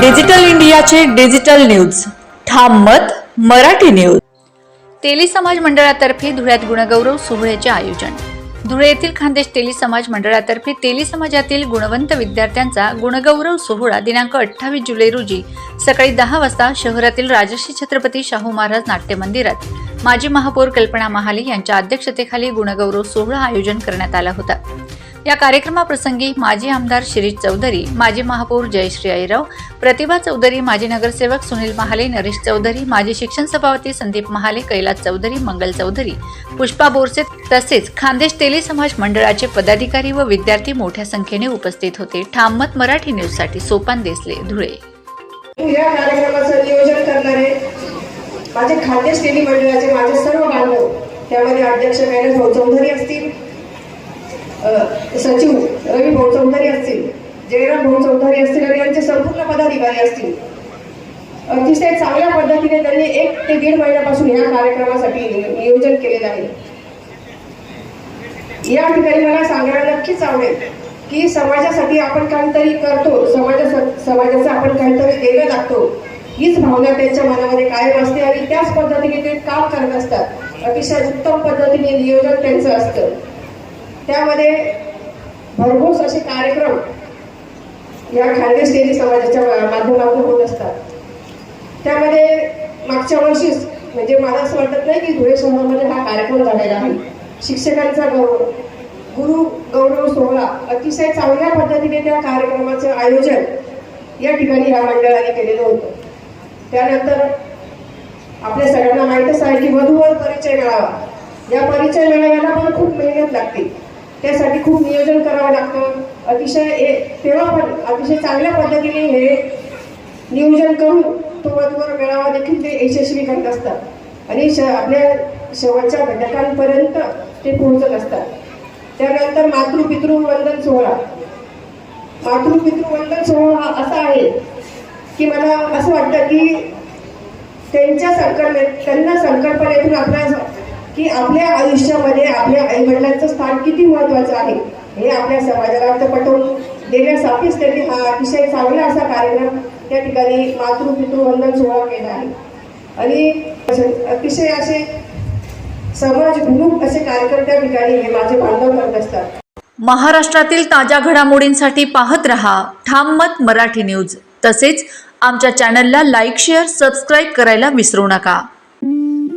Digital इंडियाचे digital news. ठाम मत मराठी न्यूज. तेली समाज मंडळातर्फे धुळ्यात गुणगौरव सोहळ्याचे आयोजन. धुळे येथील खानदेश तेली समाज मंडळातर्फे तेली समाजातील गुणवंत विद्यार्थ्यांचा गुणगौरव सोहळा दिनांक अठ्ठावीस जुलै रोजी सकाळी दहा वाजता शहरातील राजर्षी छत्रपती शाहू महाराज नाट्य मंदिरात माजी महापौर कल्पना महाले यांच्या अध्यक्षतेखाली गुणगौरव सोहळा आयोजन करण्यात आला होता. या कार्यक्रमाप्रसंगी माजी आमदार शिरीष चौधरी माजी महापौर जयश्री आईराव प्रतिभा चौधरी माजी नगरसेवक सुनील महाले नरेश चौधरी माजी शिक्षण सभापती संदीप महाले कैलास चौधरी मंगल चौधरी पुष्पा बोरसे तसेच खानदेश तेली समाज मंडळाचे पदाधिकारी व विद्यार्थी मोठ्या संख्येने उपस्थित होते. ठाममत मराठी न्यूजसाठी सोपान देसले धुळे. या कार्यक्रमाचं नियोजन करणारे माझे खानदेश टेली मंडळाचे माझे सर्व बांधव त्यामध्ये अध्यक्ष कैलास चौधरी असतील सचिव रवी भाऊ चौधरी असतील जयराम भाऊ चौधरी असतील आणि यांचे संपूर्ण पदाधिकारी असतील. अतिशय चांगल्या पद्धतीने त्यांनी एक ते दीड महिन्यापासून या कार्यक्रमासाठी नियोजन केलेलं आहे. या ठिकाणी मला सांगायला नक्कीच आवडेल की समाजासाठी आपण काहीतरी करतो समाजा समाजाचं आपण काहीतरी देणं लागतो. हीच भावना त्यांच्या मनामध्ये कायम असते आणि त्याच पद्धतीने ते काम करत असतात. अतिशय उत्तम पद्धतीने नियोजन त्यांचं असतं. त्यामध्ये भरघोस असे कार्यक्रम या खानदेश समाजाच्या माध्यमातून होत असतात. त्यामध्ये मागच्या वर्षीच म्हणजे मला असं वाटत नाही की धुळे शहरामध्ये हा कार्यक्रम झालेला आहे. शिक्षकांचा गौरव गुरु गौरव सोहळा अतिशय चांगल्या पद्धतीने त्या कार्यक्रमाचं आयोजन या ठिकाणी या मंडळाने केलेलं होतं. त्यानंतर आपल्या सगळ्यांना माहीतच आहे की वधूवर परिचय मिळावा. या परिचय मेळाव्याला पण खूप मेहनत लागते. त्यासाठी खूप नियोजन करावं लागतं. अतिशय ए- तेव्हा पण अतिशय चांगल्या पद्धतीने हे नियोजन करून तो वधूवर मेळावा देखील ते यशस्वी करत असतात. आणि श आपल्या शेवटच्या घटकांपर्यंत ते पोहोचत असतात. त्यानंतर मातृपितृवंदन सोहळा. मातृपितृवंदन सोहळा हा असा आहे की मला असं वाटतं की त्यांच्या संकल्पने त्यांना संकल्पनेतून आपल्या की आपल्या आयुष्यामध्ये आपल्या आईवडिलांचं स्थान किती महत्वाचं आहे हे आपल्या समाजाला तर पटवून देण्यासाठीच त्यांनी हा अतिशय चांगला असा कार्यक्रम त्या ठिकाणी मातृ पितृवंदन सोहळा केला आहे. आणि अतिशय असे समाजभिमुख असे कार्यक्रम त्या ठिकाणी हे माझे बांधव करत असतात. महाराष्ट्रातील ताज्या घडामोडींसाठी पाहत रहा ठाम मत मराठी न्यूज. तसेच आमच्या चॅनलला लाईक शेअर सबस्क्राईब करायला विसरू नका.